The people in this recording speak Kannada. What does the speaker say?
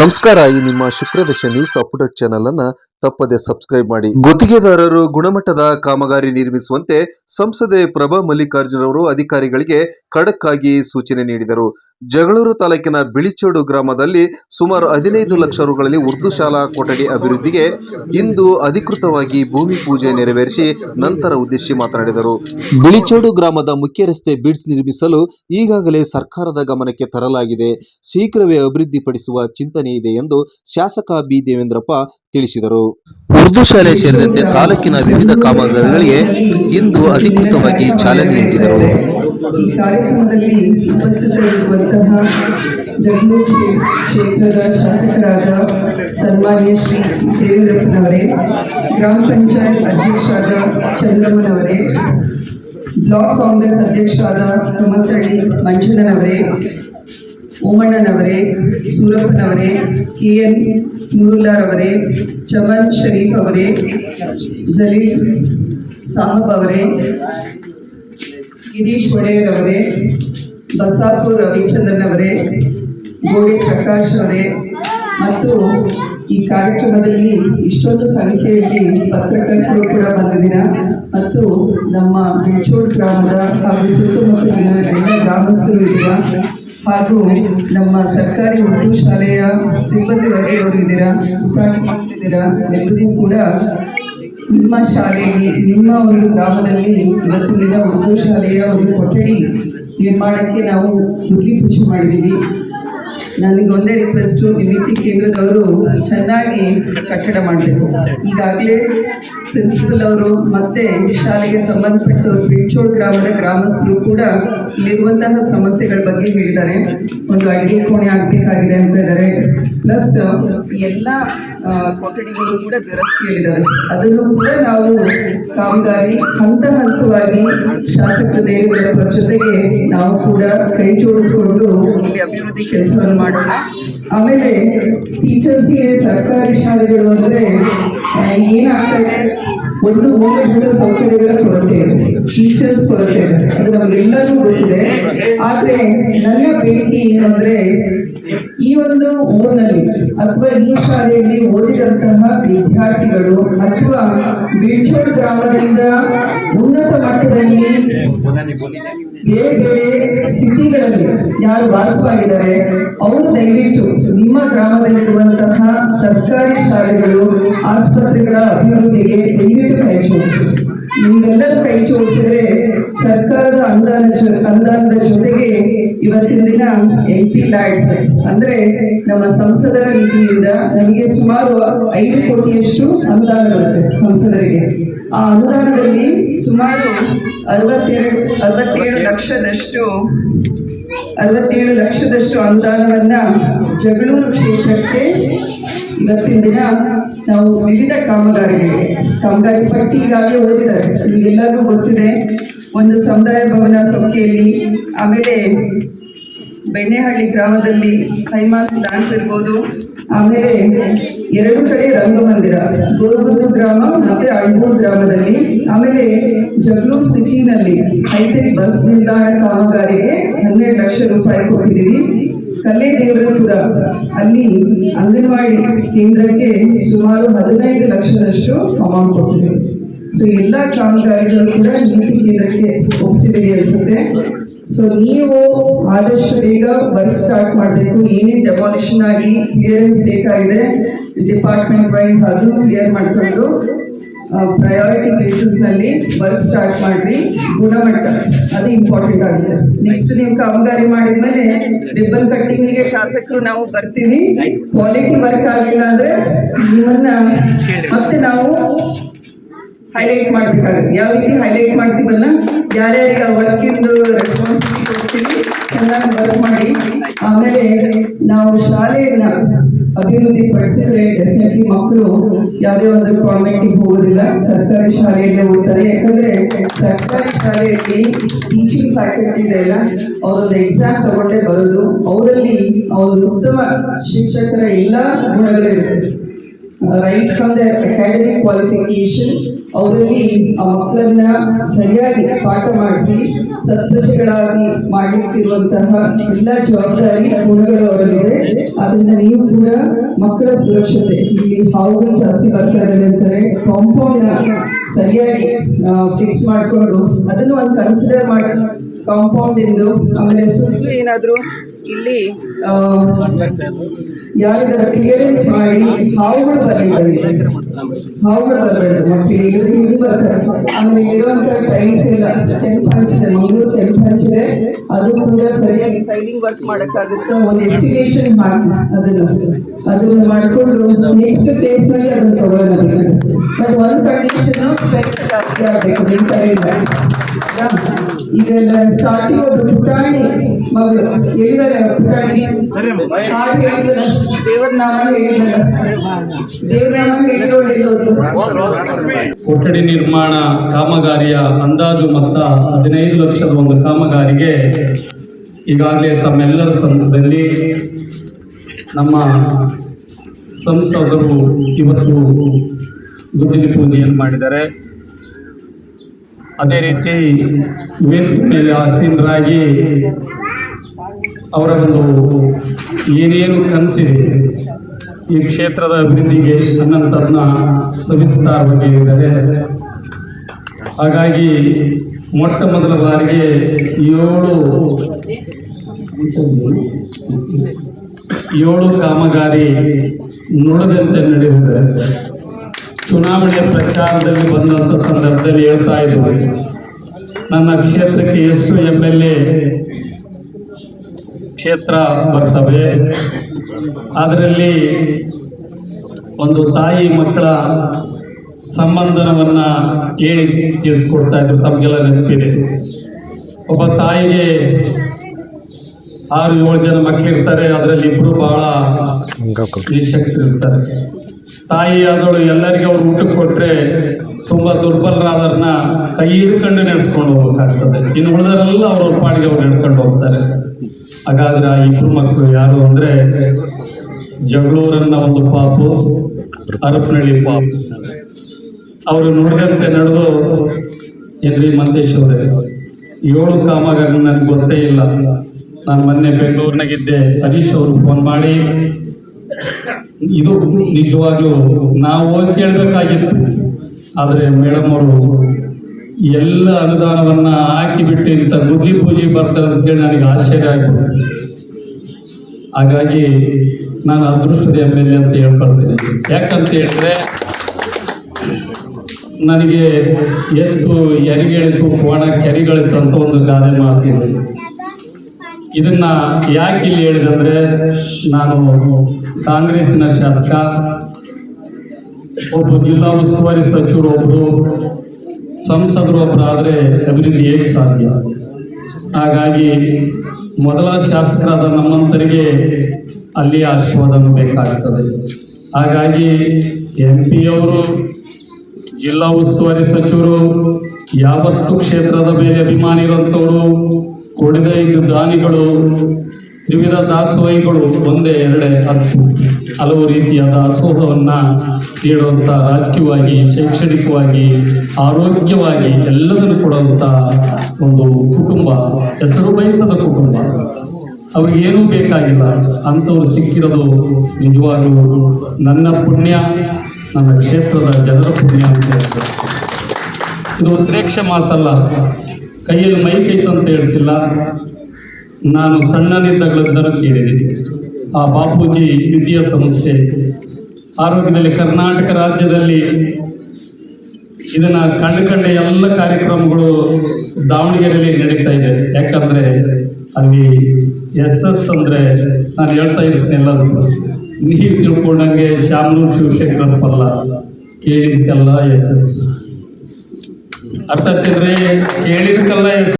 ನಮಸ್ಕಾರ, ಈ ನಿಮ್ಮ ಶುಕ್ರದಶ ನ್ಯೂಸ್ ಅಪ್ಡೇಟ್ ಚಾನೆಲ್ ಅನ್ನ ತಪ್ಪದೆ ಸಬ್ಸ್ಕ್ರೈಬ್ ಮಾಡಿ. ಗುತ್ತಿಗೆದಾರರು ಗುಣಮಟ್ಟದ ಕಾಮಗಾರಿ ನಿರ್ಮಿಸುವಂತೆ ಸಂಸದೆ ಪ್ರಭಾ ಮಲ್ಲಿಕಾರ್ಜುನ್ ಅವರು ಅಧಿಕಾರಿಗಳಿಗೆ ಖಡಕ್ ಆಗಿ ಸೂಚನೆ ನೀಡಿದರು. ಜಗಳೂರು ತಾಲೂಕಿನ ಬಿಳಿಚೋಡು ಗ್ರಾಮದಲ್ಲಿ ಸುಮಾರು ಹದಿನೈದು ಲಕ್ಷ ರುಗಳಲ್ಲಿ ಉರ್ದು ಶಾಲಾ ಕೊಠಡಿ ಅಭಿವೃದ್ಧಿಗೆ ಇಂದು ಅಧಿಕೃತವಾಗಿ ಭೂಮಿ ಪೂಜೆ ನೆರವೇರಿಸಿ ನಂತರ ಉದ್ದೇಶಿಸಿ ಮಾತನಾಡಿದರು. ಬಿಳಿಚೋಡು ಗ್ರಾಮದ ಮುಖ್ಯ ರಸ್ತೆ ಬಿಡ್ಸ್ ನಿರ್ಮಿಸಲು ಈಗಾಗಲೇ ಸರ್ಕಾರದ ಗಮನಕ್ಕೆ ತರಲಾಗಿದೆ. ಶೀಘ್ರವೇ ಅಭಿವೃದ್ಧಿಪಡಿಸುವ ಚಿಂತನೆ ಇದೆ ಎಂದು ಶಾಸಕ ಬಿ ದೇವೇಂದ್ರಪ್ಪ ತಿಳಿಸಿದರು. ಉರ್ದು ಶಾಲೆ ಸೇರಿದಂತೆ ತಾಲೂಕಿನ ವಿವಿಧ ಕಾಮಗಾರಿಗಳಿಗೆ ಇಂದು ಅಧಿಕೃತವಾಗಿ ಚಾಲನೆ ನೀಡಿದರು. ಈ ಕಾರ್ಯಕ್ರಮದಲ್ಲಿ ಉಪಸ್ಥಿತರಿರುವಂತಹ ಜಗಳೂರು ಕ್ಷೇ- ಕ್ಷೇತ್ರದ ಶಾಸಕರಾದ ಸನ್ಮಾನ್ಯ ಶ್ರೀ ದೇವೇಂದ್ರಪ್ಪನವರೇ, ಗ್ರಾಮ ಪಂಚಾಯತ್ ಅಧ್ಯಕ್ಷರಾದ ಚಂದ್ರಮ್ಮನವರೇ, ಬ್ಲಾಕ್ ಕಾಂಗ್ರೆಸ್ ಅಧ್ಯಕ್ಷರಾದ ತುಮತಳ್ಳಿ ಮಂಜುನವರೇ ಓಮಣ್ಣನವರೇ ಸೂರಪ್ಪನವರೇ ಕೆ ಎನ್ ನೂರುಲ್ಲಾರವರೇ ಚಮನ್ ಶರೀಫ್ ಅವರೇ, ಜಲೀಲ್ ಸಾಹಬ್ ಅವರೇ ಗಿರೀಶ್ ಒಡೆಯರ್ ಅವರೇ, ಬಸಾಪುರ್ ರವಿಚಂದ್ರನ್ ಅವರೇ, ಗೋಡೆ ಪ್ರಕಾಶ್ ಅವರೇ, ಮತ್ತು ಈ ಕಾರ್ಯಕ್ರಮದಲ್ಲಿ ಇಷ್ಟೊಂದು ಸಂಖ್ಯೆಯಲ್ಲಿ ಪತ್ರಕರ್ತರು ಕೂಡ ಬಂದಿದ್ದೀರ? ಮತ್ತು ನಮ್ಮ ಬಿಳ್ಚೋಡ್ ಗ್ರಾಮದ ಹಾಗೂ ಸುತ್ತಮುತ್ತಲಿನ ಎಲ್ಲ ಗ್ರಾಮಸ್ಥರು ಹಾಗೂ ನಮ್ಮ ಸರ್ಕಾರಿ ಉರ್ದು ಶಾಲೆಯ ಸಿಬ್ಬಂದಿ ವರ್ಗದವರು ಇದ್ದೀರಾ? ಪುಟಾಣಿ ಮಕ್ಕಳಿದ್ದೀರಾ ಎಲ್ಲರಿಗೂ ಕೂಡ ನಿಮ್ಮ ಶಾಲೆಯಲ್ಲಿ ನಿಮ್ಮ ಒಂದು ಗ್ರಾಮದಲ್ಲಿ ಇವತ್ತಿನ ಉರ್ದು ಶಾಲೆಯ ಒಂದು ಕೊಠಡಿ ನಿರ್ಮಾಣಕ್ಕೆ ನಾವು ಮುಖ್ಯ ಖುಷಿ ಮಾಡಿದ್ದೀವಿ. ನನಗೊಂದೇ ರಿಕ್ವೆಸ್ಟು ನಿಮಿತಿ ಕೇಂದ್ರದವರು ಚೆನ್ನಾಗಿ ಕಟ್ಟಡ ಮಾಡಬೇಕು. ಈಗಾಗಲೇ ಪ್ರಿನ್ಸಿಪಲ್ ಅವರು ಮತ್ತೆ ಶಾಲೆಗೆ ಸಂಬಂಧಪಟ್ಟ ಬಿಳ್ಚೋಡ್ ಗ್ರಾಮದ ಗ್ರಾಮಸ್ಥರು ಕೂಡ ಇಲ್ಲಿರುವಂತಹ ಸಮಸ್ಯೆಗಳ ಬಗ್ಗೆ ಹೇಳಿದ್ದಾರೆ. ಒಂದು ಅಡುಗೆ ಕೋಣೆ ಆಗಬೇಕಾಗಿದೆ ಅಂತ ಇದ್ದಾರೆ. ಪ್ಲಸ್ ಎಲ್ಲ ಕೊಠಡಿಗಳು ಕೂಡ ದುರಸ್ತಿಯಲ್ಲಿದ್ದಾವೆ ಅದನ್ನು ಕೂಡ ನಾವು ಕಾಮಗಾರಿ ಹಂತ ಹಂತವಾಗಿ ಶಾಸಕ ದೇವೇಗೌಡರ ಜೊತೆಗೆ ನಾವು ಕೂಡ ಕೈ ಜೋಡಿಸಿಕೊಂಡು ಇಲ್ಲಿ ಅಭಿವೃದ್ಧಿ ಕೆಲಸವನ್ನು ಮಾಡೋಣ. ಆಮೇಲೆ ಟೀಚರ್ಸ್ಗೆ ಸರ್ಕಾರಿ ಶಾಲೆಗಳು ಅಂದರೆ ಏನಾಗ್ತದೆ ಒಂದು ಮೂಲಭೂತ ಸೌಕರ್ಯಗಳ ಕೊರತೆ. ಇದೆ ಟೀಚರ್ಸ್ ಕೊರತೆ. ಇದೆ ಅದು ನಮಗೆಲ್ಲರಿಗೂ ಗೊತ್ತಿದೆ. ಆದರೆ ನನ್ನ ಭೇಟಿ ಏನು ಅಂದ್ರೆ ಈ ಒಂದು ಊರಿನಲ್ಲಿ ಅಥವಾ ಈ ಶಾಲೆಯಲ್ಲಿ ಓದಿದಂತಹ ವಿದ್ಯಾರ್ಥಿಗಳು ಅಥವಾ ಬೀಳ್ಚೋಡ್ ಗ್ರಾಮದಿಂದ ಉನ್ನತ ಮಟ್ಟದಲ್ಲಿ ಬೇರೆ ಬೇರೆ ಸಿಟಿಗಳಲ್ಲಿ ಯಾರು ವಾಸವಾಗಿದ್ದಾರೆ, ಅವರು ದಯವಿಟ್ಟು ನಿಮ್ಮ ಗ್ರಾಮದಲ್ಲಿರುವಂತಹ ಸರ್ಕಾರಿ ಶಾಲೆಗಳು, ಆಸ್ಪತ್ರೆಗಳ ಅಭಿವೃದ್ಧಿಗೆ ದಯವಿಟ್ಟು ಕೈ ಜೋಡಿಸಿ. ನೀವೆಲ್ಲರೂ ಕೈ ಜೋಡಿಸಿದ್ರೆ ಸರ್ಕಾರದ ಅನುದಾನ ಅನುದಾನದ ಜೊತೆಗೆ ಇವತ್ತಿನ ದಿನ ಎಂ ಪಿ ಲ್ಯಾಡ್ಸ್ ಅಂದ್ರೆ ನಮ್ಮ ಸಂಸದರ ನಿಧಿಯಿಂದ ನಮಗೆ ಸುಮಾರು ಐದು ಕೋಟಿಯಷ್ಟು ಅನುದಾನ ಬರುತ್ತೆ ಸಂಸದರಿಗೆ. ಆ ಅನುದಾನದಲ್ಲಿ ಸುಮಾರು ಅರವತ್ತೆರಡು, ಅರವತ್ತೇಳು ಲಕ್ಷದಷ್ಟು ಅರವತ್ತೇಳು ಲಕ್ಷದಷ್ಟು ಅನುದಾನವನ್ನ ಜಗಳೂರು ಕ್ಷೇತ್ರಕ್ಕೆ ಇವತ್ತಿನ ದಿನ ನಾವು ವಿವಿಧ ಕಾಮಗಾರಿಗಳಿಗೆ, ಕಾಮಗಾರಿ ಪಟ್ಟಿ ಈಗಾಗಲೇ ಓದಿದ್ದಾರೆ. ನಿಮಗೆಲ್ಲರಿಗೂ ಗೊತ್ತಿದೆ ಒಂದು ಸಮುದಾಯ ಭವನ ಸೊಕ್ಕೆಯಲ್ಲಿ ಆಮೇಲೆ ಬೆಣ್ಣೆಹಳ್ಳಿ ಗ್ರಾಮದಲ್ಲಿ ಹೈಮಾಸ್ ಬ್ಯಾಂಕ್ ಇರ್ಬೋದು. ಆಮೇಲೆ ಎರಡು ಕಡೆ ರಂಗಮಂದಿರ ಗೋರ್ಗುದ್ದು ಗ್ರಾಮ ಮತ್ತೆ ಅಳ್ಗೂರು ಗ್ರಾಮದಲ್ಲಿ. ಆಮೇಲೆ ಜಗಳೂರು ಸಿಟಿನಲ್ಲಿ ಹೈಟೆಕ್ ಬಸ್ ನಿಲ್ದಾಣ ಕಾಮಗಾರಿಗೆ ಹನ್ನೆರಡು ಲಕ್ಷ ರೂಪಾಯಿ ಕೊಟ್ಟಿದ್ದೀವಿ. ಕಲೆ ದೇವರಪುರ, ಅಲ್ಲಿ ಅಂಗನವಾಡಿ ಕೇಂದ್ರಕ್ಕೆ ಸುಮಾರು ಹದಿನೈದು ಲಕ್ಷದಷ್ಟು ಅಮೌಂಟ್ ಕೊಟ್ಟಿದ್ದೀವಿ. ಸೊ ಎಲ್ಲ ಕಾಮಗಾರಿಗಳು ಕೂಡ ನೀತಿ ಕೇಂದ್ರಕ್ಕೆ ಒಪ್ಪಿಸಿದ್ದೀವಿ ಅನಿಸುತ್ತೆ ಸೊ ನೀವು ಆದಷ್ಟು ಬೇಗ ವರ್ಕ್ ಸ್ಟಾರ್ಟ್ ಮಾಡಬೇಕು. ಏನೇನು ಡೆಮಾಲಿಷನ್ ಆಗಿ ಕ್ಲಿಯರೆನ್ಸ್ ಬೇಕಾಗಿದೆ ಡಿಪಾರ್ಟ್ಮೆಂಟ್ ವೈಸ್ ಅದು ಕ್ಲಿಯರ್ ಮಾಡಿಕೊಂಡು ಪ್ರಯಾರಿಟಿ ಬೇಸಿಸ್ನಲ್ಲಿ ವರ್ಕ್ ಸ್ಟಾರ್ಟ್ ಮಾಡ್ರಿ. ಗುಣಮಟ್ಟ, ಅದು ಇಂಪಾರ್ಟೆಂಟ್ ಆಗಿದೆ ನೆಕ್ಸ್ಟ್ ನೀವು ಕಾಮಗಾರಿ ಮಾಡಿದ್ಮೇಲೆ ರಿಬ್ಬನ್ ಕಟ್ಟಿಂಗಿಗೆ ಶಾಸಕರು ನಾವು ಬರ್ತೀವಿ. ಕ್ವಾಲಿಟಿ ವರ್ಕ್ ಆಗಿಲ್ಲ ಅಂದ್ರೆ ನಿಮ್ಮನ್ನ ಮತ್ತೆ ನಾವು ಹೈಲೈಟ್ ಮಾಡ್ಬೇಕಾಗುತ್ತೆ. ಯಾವ ರೀತಿ ಹೈಲೈಟ್ ಮಾಡ್ತೀವಲ್ಲ, ಯಾರ್ಯಾರಿಗೆ ವರ್ಕಿಂದು ರೆಸ್ಪಾನ್ಸಿಬಿಲಿಟಿ ಕೊಡ್ತೀವಿ, ಚೆನ್ನಾಗಿ ವರ್ಕ್ ಮಾಡಿ. ಆಮೇಲೆ ನಾವು ಶಾಲೆಯನ್ನ ಅಭಿವೃದ್ಧಿ ಪಡಿಸಿದ್ರೆ ಡೆಫಿನೆಟ್ಲಿ ಮಕ್ಕಳು ಯಾವುದೇ ಒಂದು ಕಾನ್ವೆಂಟಿಗೆ ಹೋಗೋದಿಲ್ಲ. ಸರ್ಕಾರಿ ಶಾಲೆಯಲ್ಲೇ ಓದ್ತಾರೆ. ಯಾಕಂದ್ರೆ ಸರ್ಕಾರಿ ಶಾಲೆಯಲ್ಲಿ ಟೀಚಿಂಗ್ ಫ್ಯಾಕಲ್ಟಿ ಇದೆ ಅಲ್ಲ ಅವರೊಂದು ಎಕ್ಸಾಮ್ ತಗೊಂಡೇ ಬರೋದು. ಅವರಲ್ಲಿ ಅವರು ಉತ್ತಮ ಶಿಕ್ಷಕರ ಎಲ್ಲ ಗುಣಗಳಿರುತ್ತೆ. Right from the academic qualification ಅವರಲ್ಲಿ ಆ ಮಕ್ಕಳನ್ನ ಸರಿಯಾಗಿ ಪಾಠ ಮಾಡಿಸಿ, ಸತ್ಪ್ರಜೆಗಳಾಗಿ ಮಾಡಲಿಕ್ಕಿರುವಂತಹ ಎಲ್ಲ ಜವಾಬ್ದಾರಿ ಗುಣಗಳು ಅವರಲ್ಲಿದೆ. ಅದರಿಂದ ನೀವು ಕೂಡ ಮಕ್ಕಳ ಸುರಕ್ಷತೆ, ಇಲ್ಲಿ ಹಾವುಗಳು ಜಾಸ್ತಿ ಬರ್ತಾ ಇದ್ದಾರೆ ಅಂತಾರೆ ಕಾಂಪೌಂಡ್ ಸರಿಯಾಗಿ ಫಿಕ್ಸ್ ಮಾಡಿಕೊಂಡು ಅದನ್ನು ಒಂದು ಕನ್ಸಿಡರ್ ಮಾಡಿ ಕಾಂಪೌಂಡ್ ಎಂದು ಆಮೇಲೆ ಸುತ್ತಲೂ ಏನಾದರೂ ಇಲ್ಲಿ ಯಾರಿಗಾರ ಕ್ಲಿಯರೆನ್ಸ್ ಮಾಡಿ ಹಾವುಗಳು ಬರಲಿದ್ದಾರೆ ಹಾವುಗಳು ಬರಬೇಡ ಮಕ್ಕಳಿಗೆ ಇಲ್ಲಿ ಹಿಂದೆ ಬರ್ತಾರೆ. ಆಮೇಲೆ ಇರುವಂತ ಟೈಲ್ಸ್ ಇಲ್ಲ ಕೆಂಪು ಹಂಚಿದೆ ಮಂಗಳೂರು ಕೆಂಪು ಹಂಚಿದೆ ಅದು ಕೂಡ ಸರಿಯಾಗಿ ಟೈಲಿಂಗ್ ವರ್ಕ್ ಮಾಡೋಕ್ಕಾಗುತ್ತೆ. ಒಂದು ಎಸ್ಟಿಮೇಷನ್ ಹಾಕಿ ಅದನ್ನ. ಅದನ್ನು ಮಾಡಿಕೊಂಡು ನೆಕ್ಸ್ಟ್ ಫೇಸ್ನಲ್ಲಿ ಅದನ್ನು ತಗೊಳ್ಳೋಣ ಬಟ್ ಒಂದು ಕಂಡೀಷನ್ ಸ್ಟ್ರೆಂತ್ ಜಾಸ್ತಿ ಆಗಬೇಕು ನಿಮ್ಮ ಕಡೆಯಿಂದ? ಇದೆಲ್ಲ ಸ್ಟಾರ್ಟಿಂಗ್ ಒಬ್ಬ ಪುಟಾಣಿ ಮಗಳು. ಹೇಳಿದಾರೆ ಪುಟಾಣಿ? ದೇವರ ನಾಮ ಹೇಳಿದಾರೆ. ದೇವರ ನಾಮ ಹೇಳಿರೋಳು ಎಲ್ಲೋದು ಕೊಠಡಿ ನಿರ್ಮಾಣ ಕಾಮಗಾರಿಯ ಅಂದಾಜು ಮೊತ್ತ ಹದಿನೈದು ಲಕ್ಷದ ಒಂದು ಕಾಮಗಾರಿಗೆ ಈಗಾಗಲೇ ತಮ್ಮೆಲ್ಲರ ಸಂದರ್ಭದಲ್ಲಿ ನಮ್ಮ ಸಂಸದರು ಇವತ್ತು ಗುರುವಿನ ಪೂಜೆಯನ್ನು ಮಾಡಿದ್ದಾರೆ. ಅದೇ ರೀತಿ ವೇದಿಕೆ ಮೇಲೆ ಆಸೀನರಾಗಿ ಅವರ ಒಂದು ಏನೇನು ಕನಸಿದೆ ಈ ಕ್ಷೇತ್ರದ ಅಭಿವೃದ್ಧಿಗೆ ಅನ್ನೋಂಥದ್ದನ್ನ ಸವಿಸ್ತಾರವಾಗಿ ಇದ್ದಾರೆ ಹಾಗಾಗಿ ಮೊಟ್ಟ ಮೊದಲ ಬಾರಿಗೆ ಏಳು ಏಳು ಕಾಮಗಾರಿ ನುಡಿದಂತೆ ನಡೆದಿದೆ. ಚುನಾವಣೆಯ ಪ್ರಚಾರದಲ್ಲಿ ಬಂದಂಥ ಸಂದರ್ಭದಲ್ಲಿ ಹೇಳ್ತಾ ಇದ್ದರು ನನ್ನ ಕ್ಷೇತ್ರಕ್ಕೆ ಎಷ್ಟು ಎಂ ಎಲ್ ಎ ಕ್ಷೇತ್ರ ಬರ್ತವೆ ಅದರಲ್ಲಿ ಒಂದು ತಾಯಿ ಮಕ್ಕಳ ಸಂಬಂಧನವನ್ನು ಹೇಳಿ ತಿಳಿಸ್ಕೊಡ್ತಾ ಇದ್ರು ತಮಗೆಲ್ಲ ನೆನಪಿದೆ. ಒಬ್ಬ ತಾಯಿಗೆ ಆರು ಏಳು ಜನ ಮಕ್ಕಳಿರ್ತಾರೆ ಅದರಲ್ಲಿ ಇಬ್ರು ಬಹಳ ನಿಶಕ್ತರಿರ್ತಾರೆ ತಾಯಿ ಆದವಳು ಎಲ್ಲರಿಗೆ ಅವ್ರು ಊಟಕ್ಕೆ ಕೊಟ್ಟರೆ ತುಂಬ ದುರ್ಬಲರಾದವ್ರನ್ನ ಕೈ ಹಿಡ್ಕೊಂಡು ನಡೆಸ್ಕೊಂಡು ಹೋಗ್ಬೇಕಾಗ್ತದೆ. ಇನ್ನು ಉಳಿದರೆಲ್ಲ ಅವ್ರ ಪಾಡಿಗೆ ಅವ್ರು ನಡ್ಕೊಂಡು ಹೋಗ್ತಾರೆ. ಹಾಗಾದ್ರೆ ಆ ಇಬ್ರು ಮಕ್ಕಳು ಯಾರು ಅಂದ್ರೆ ಜಗಳೂರನ್ನ ಒಂದು ಪಾಪು ಹರಪನಹಳ್ಳಿ ಪಾಪು. ಅವರು ನೋಡಿದಂತೆ ನಡೆದು ಎನ್ರಿ ಮಂದೇಶ್ವರ ಅವರೇ, ಏಳು ಕಾಮಗಾರಿ ನನಗೆ ಗೊತ್ತೇ ಇಲ್ಲ. ನಾನು ಮೊನ್ನೆ ಬೆಂಗಳೂರಿನಾಗಿದ್ದೆ, ಹರೀಶ್ ಅವರು ಫೋನ್ ಮಾಡಿ ಇದು ನಿಜವಾಗ್ಲೂ ನಾವು ಹೋಗಿ ಕೇಳಬೇಕಾಗಿತ್ತು. ಆದರೆ ಮೇಡಮ್ ಅವರು ಎಲ್ಲ ಅನುದಾನವನ್ನ ಹಾಕಿಬಿಟ್ಟು ಇಂಥ ಗುದ್ಲಿ ಪೂಜೆ ಬರ್ತಾರೆ ಅಂತೇಳಿ ನನಗೆ ಆಶ್ಚರ್ಯ ಆಗ್ತದೆ ಹಾಗಾಗಿ ನಾನು ಅದೃಷ್ಟದ ಎಂ ಎಲ್ ಎ ಅಂತ ಹೇಳ್ಕೊಳ್ತೀನಿ. ಯಾಕಂತ ಹೇಳಿದ್ರೆ ನನಗೆ ಎತ್ತು ಎರಿಗೆಳಿತು ಕೋಣ ಕೆರಿಗಳಿತು ಅಂತ ಒಂದು ಗಾದೆ ಮಾತಿದೆ. ಇದನ್ನ ಯಾಕೆ ಇಲ್ಲಿ ಹೇಳಿದಂದ್ರೆ ನಾನು ಕಾಂಗ್ರೆಸ್ನ ಶಾಸಕ, ಒಬ್ಬ ಜಿಲ್ಲಾ ಉಸ್ತುವಾರಿ ಸಚಿವರು, ಒಬ್ರು ಸಂಸದರು ಆದ್ರೆ ಅಭಿವೃದ್ಧಿ ಹೇಗೆ ಸಾಧ್ಯ? ಹಾಗಾಗಿ ಮೊದಲ ಶಾಸಕರಾದ ನಮ್ಮಂತರಿಗೆ ಅಲ್ಲಿ ಆಶೀರ್ವಾದ ಬೇಕಾಗ್ತದೆ. ಹಾಗಾಗಿ ಎಂ ಪಿ ಅವರು, ಜಿಲ್ಲಾ ಉಸ್ತುವಾರಿ ಸಚಿವರು, ಯಾವತ್ತು ಕ್ಷೇತ್ರದ ಮೇಲೆ ಅಭಿಮಾನಿ ಇರುವಂಥವರು ಕೊಡಿದ ಇದು ದಾನಿಗಳು, ತ್ರಿವಿಧ ದಾಸೋಹಿಗಳು ಒಂದೇ ಎರಡೇ ಹತ್ತು. ಹಲವು ರೀತಿಯ ದಾಸೋಹವನ್ನ ನೀಡುವಂಥ ರಾಜಕೀಯವಾಗಿ ಶೈಕ್ಷಣಿಕವಾಗಿ, ಆರೋಗ್ಯವಾಗಿ ಎಲ್ಲದನ್ನು ಕೊಡುವಂಥ ಒಂದು ಕುಟುಂಬ, ಹೆಸರು ಬಯಸದ ಕುಟುಂಬ. ಅವ್ರಿಗೇನೂ ಬೇಕಾಗಿಲ್ಲ. ಅಂಥವ್ರು ಸಿಕ್ಕಿರೋದು ನಿಜವಾಗಿಯೂ ನನ್ನ ಪುಣ್ಯ, ನನ್ನ ಕ್ಷೇತ್ರದ ಜನರ ಪುಣ್ಯ ಅಂತ ಹೇಳ್ತಾರೆ ಇದು ಉತ್ಪ್ರೇಕ್ಷೆ ಮಾತಲ್ಲ. ಕೈಯಲ್ಲಿ ಮೈಕ್ ಐತೆ ಅಂತ ಹೇಳ್ತಿಲ್ಲ. ನಾನು ಸಣ್ಣನಿದ್ದಾಗಲಿದ್ದನ್ನು ಕೇಳಿದ್ದೀನಿ ಆ ಬಾಪೂಜಿ ವಿದ್ಯಾ ಸಂಸ್ಥೆ. ಆರೋಗ್ಯದಲ್ಲಿ ಕರ್ನಾಟಕ ರಾಜ್ಯದಲ್ಲಿ ಇದನ್ನು ಕಂಡು ಕಂಡ ಎಲ್ಲ ಕಾರ್ಯಕ್ರಮಗಳು ದಾವಣಗೆರೆಯಲ್ಲಿ ನಡೀತಾ ಇದೆ. ಯಾಕಂದ್ರೆ ಅಲ್ಲಿ ಎಸ್ ಎಸ್ ಅಂದ್ರೆ ನಾನು ಹೇಳ್ತಾ ಇದ್ದೀನಿ ಎಲ್ಲದಕ್ಕೂ ನೀವು ತಿಳ್ಕೊಂಡಂಗೆ ಶಾಮನೂರು ಶಿವಶಂಕರಪ್ಪಲ್ಲ ಕೇಳಿದ್ದಕ್ಕೆಲ್ಲ ಎಸ್ ಎಸ್ ಅರ್ಥ ಆಗ್ತಿದ್ರೆ ಕೇಳಿದಕ್ಕೆಲ್ಲ ಎಸ್